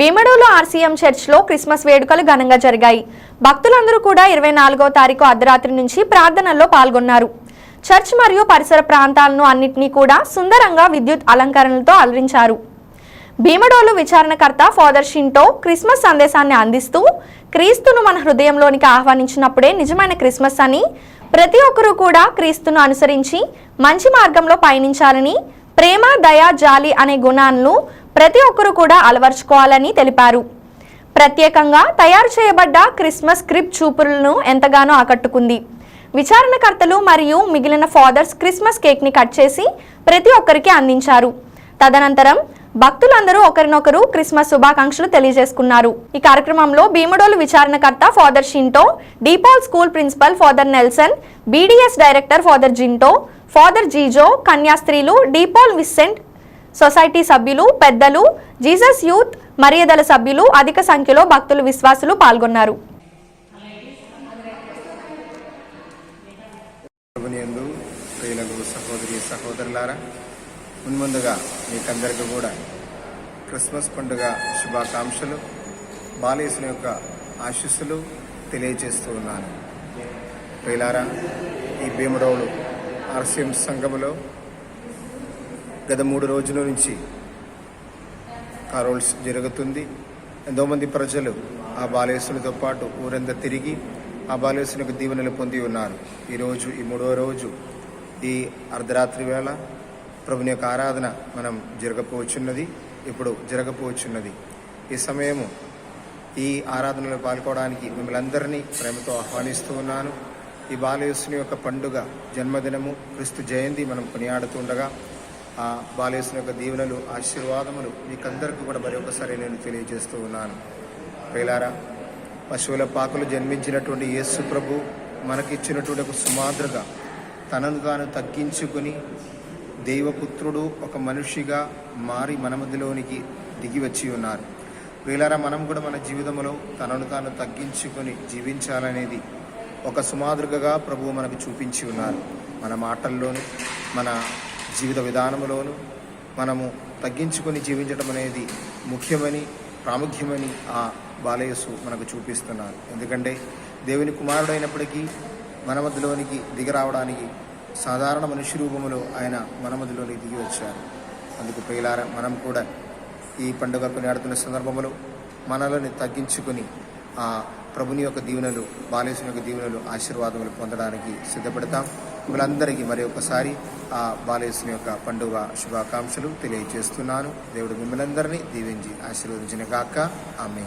Bhimadolu RCM చర్చ్లో Christmas వేడుకలు ఘనంగా జరిగాయి. భక్తులందరూ కూడా ఇరవై నాలుగో తారీఖు అర్ధరాత్రి నుంచి ప్రార్థనల్లో పాల్గొన్నారు. చర్చ్ మరియు పరిసర ప్రాంతాలను అన్నింటినీ కూడా సుందరంగా విద్యుత్ అలంకరణలతో అలరించారు భీమడోలు విచారణకర్త ఫాదర్ షింటో క్రిస్మస్ సందేశాన్ని అందిస్తూ క్రీస్తును మన హృదయంలోనికి ఆహ్వానించినప్పుడే నిజమైన క్రిస్మస్ అని ప్రతి ఒక్కరూ కూడా క్రీస్తును అనుసరించి మంచి మార్గంలో పయనించాలని ప్రేమ దయ జాలి అనే గుణాలను ప్రతి ఒక్కరూ కూడా అలవర్చుకోవాలని తెలిపారు. ప్రత్యేకంగా తయారు చేయబడ్డ క్రిస్మస్ క్రిప్ చూపులను ఎంతగానో ఆకట్టుకుంది. విచారణకర్తలు మరియు మిగిలిన ఫాదర్స్ క్రిస్మస్ కేక్ని కట్ చేసి ప్రతి ఒక్కరికి అందించారు. తదనంతరం భక్తులందరూ ఒకరినొకరు క్రిస్మస్ శుభాకాంక్షలు తెలియజేసుకున్నారు. ఈ కార్యక్రమంలో Bhimadolu విచారణకర్త father Shinto De Paul school principal father Nelson BDS director father Jinto father Jijo కన్యాస్త్రీలు De Paul Vincent society సభ్యులు పెద్దలు జీసస్ యూత్ మర్యాదల సభ్యులు అధిక సంఖ్యలో భక్తులు విశ్వాసులు పాల్గొన్నారు. ప్రియులకు సహోదరి సహోదరులారా మున్ముందుగా మీకందరికీ కూడా క్రిస్మస్ పండుగ శుభాకాంక్షలు బాలేసుని యొక్క ఆశీస్సులు తెలియజేస్తూ ఉన్నాను. ప్రియులారా ఈ భీమరావులు ఆర్సీఎం సంఘములో గత మూడు రోజుల నుంచి కారోల్స్ జరుగుతుంది. ఎంతోమంది ప్రజలు ఆ బాలేసునితో పాటు ఊరంతా తిరిగి ఆ బాలేసునికి దీవెనలు పొంది ఉన్నారు. ఈరోజు ఈ మూడవ రోజు ఈ అర్ధరాత్రి వేళ ప్రభుని యొక్క ఆరాధన మనం జరగపోవచ్చున్నది ఇప్పుడు జరగపోవచ్చున్నది ఈ సమయము ఈ ఆరాధనలో పాల్గొనడానికి మిమ్మల్ని అందరినీ ప్రేమతో ఆహ్వానిస్తూ ఉన్నాను. ఈ బాలయేసుని యొక్క పండుగ జన్మదినము క్రిస్తు జయంతి మనం కొనియాడుతుండగా ఆ బాలయేసుని యొక్క దీవెనలు ఆశీర్వాదములు మీకందరికీ కూడా మరి ఒకసారి నేను తెలియజేస్తూ ఉన్నాను. ప్రియులారా పశువుల పాకలు జన్మించినటువంటి యేసు ప్రభు మనకిచ్చినటువంటి ఒక సుమాద్రగా తనను తాను తగ్గించుకుని దైవపుత్రుడు ఒక మనిషిగా మారి మన మధ్యలోనికి దిగి వచ్చి ఉన్నారు. ప్రియులారా మనం కూడా మన జీవితంలో తనను తాను తగ్గించుకొని జీవించాలనేది ఒక సుమాదృగగా ప్రభువు మనకు చూపించి ఉన్నారు. మన మాటల్లోనూ మన జీవిత విధానంలోనూ మనము తగ్గించుకొని జీవించడం అనేది ముఖ్యమని ప్రాముఖ్యమని ఆ బాలయస్సు మనకు చూపిస్తున్నారు ఎందుకంటే దేవుని కుమారుడైనప్పటికీ మన మధ్యలోనికి దిగరావడానికి సాధారణ మనిషి రూపంలో ఆయన మన మధ్యలోనికి దిగి వచ్చారు. అందుకు ప్రియులార మనం కూడా ఈ పండుగ కొనియాడుతున్న సందర్భంలో మనలని తగ్గించుకొని ఆ ప్రభుని యొక్క దీవెనలు బాలేసుని యొక్క దీవెనలు ఆశీర్వాదములు పొందడానికి సిద్ధపడతాం. మిమ్మల్ందరికీ మరి ఒకసారి ఆ బాలేసుని యొక్క పండుగ శుభాకాంక్షలు తెలియజేస్తున్నాను. దేవుడు మిమ్మల్ని అందరినీ దీవించి ఆశీర్వదించిన గాక. ఆమె